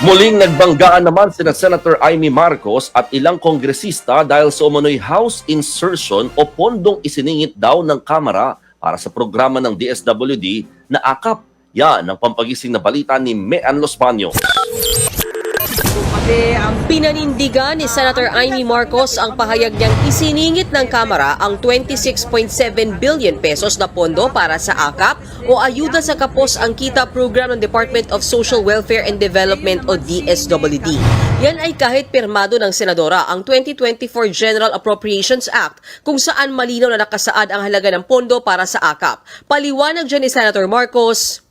Muling nagbanggaan naman sina Senator Amy Marcos at ilang kongresista dahil sa umano'y House insertion o pondong isiningit daw ng Kamara para sa programa ng DSWD na akap. Yan ang pampagising na balita ni Mean Los Baños. Pinanindigan ni Senator Amy Marcos ang pahayag niyang isiningit ng Kamara ang 26.7 billion pesos na pondo para sa AKAP o Ayuda sa Kapos ang Kita program ng Department of Social Welfare and Development o DSWD. Yan ay kahit pirmado ng Senadora ang 2024 General Appropriations Act kung saan malinaw na nakasaad ang halaga ng pondo para sa AKAP. Paliwanag dyan ni Senator Marcos,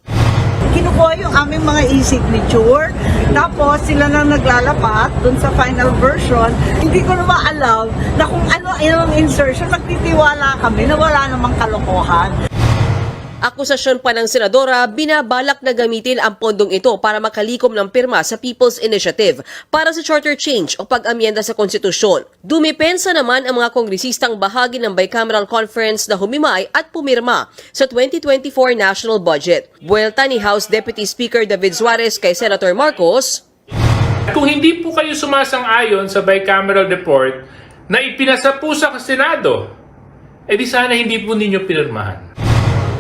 kinukuha yung aming mga e-signature. Tapos sila na naglalapat dun sa final version. Hindi ko naman alam na kung ano yung insertion, magtitiwala kami na wala namang kalokohan. Akusasyon pa ng senadora, binabalak na gamitin ang pondong ito para makalikom ng pirma sa People's Initiative para sa charter change o pag-amyenda sa konstitusyon. Dumipensa naman ang mga kongresistang bahagi ng bicameral conference na humimay at pumirma sa 2024 national budget. Buelta ni House Deputy Speaker David Suarez kay Senator Marcos, Kung hindi po kayo sumasang-ayon sa bicameral report na ipinasa po sa Senado, eh di sana hindi po ninyo pinirmahan.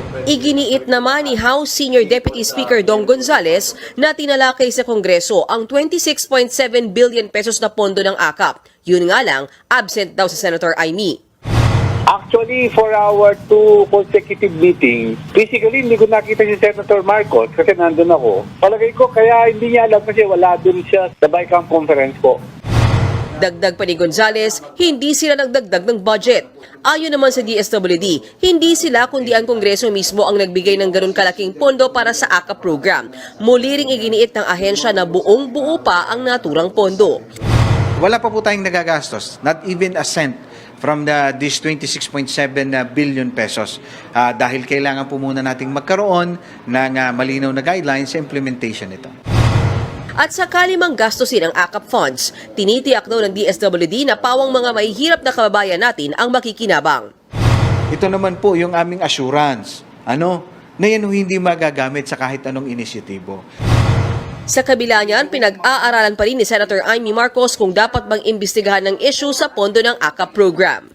Iginiit naman ni House Senior Deputy Speaker Dong Gonzales na tinalakay sa Kongreso ang 26.7 billion pesos na pondo ng AKAP. Yun nga lang, absent daw sa Senator Aimee. Actually, for our two consecutive meetings, physically hindi ko nakita si Senator Marcos kasi nandun ako. Palagay ko kaya hindi niya alam kasi wala dun siya sa BICAM conference po. Dagdag pa ni Gonzales, hindi sila nagdagdag ng budget. Ayon naman sa DSWD, hindi sila kundi ang Kongreso mismo ang nagbigay ng ganun kalaking pondo para sa AKA program. Muli ring iginiit ng ahensya na buong buo pa ang naturang pondo. Wala pa po tayong nagagastos, not even a cent from the this 26.7 na billion pesos Ah, dahil kailangan po muna nating magkaroon ng ah, malinaw na guidelines sa implementation nito. At sakali mang gastusin ang AKAP funds, tinitiyak daw ng DSWD na pawang mga mahihirap na kababayan natin ang makikinabang. Ito naman po yung aming assurance, ano, na yan hindi magagamit sa kahit anong inisyatibo. Sa kabila niyan, pinag-aaralan pa rin ni Senator Amy Marcos kung dapat bang imbestigahan ng issue sa pondo ng AKAP program.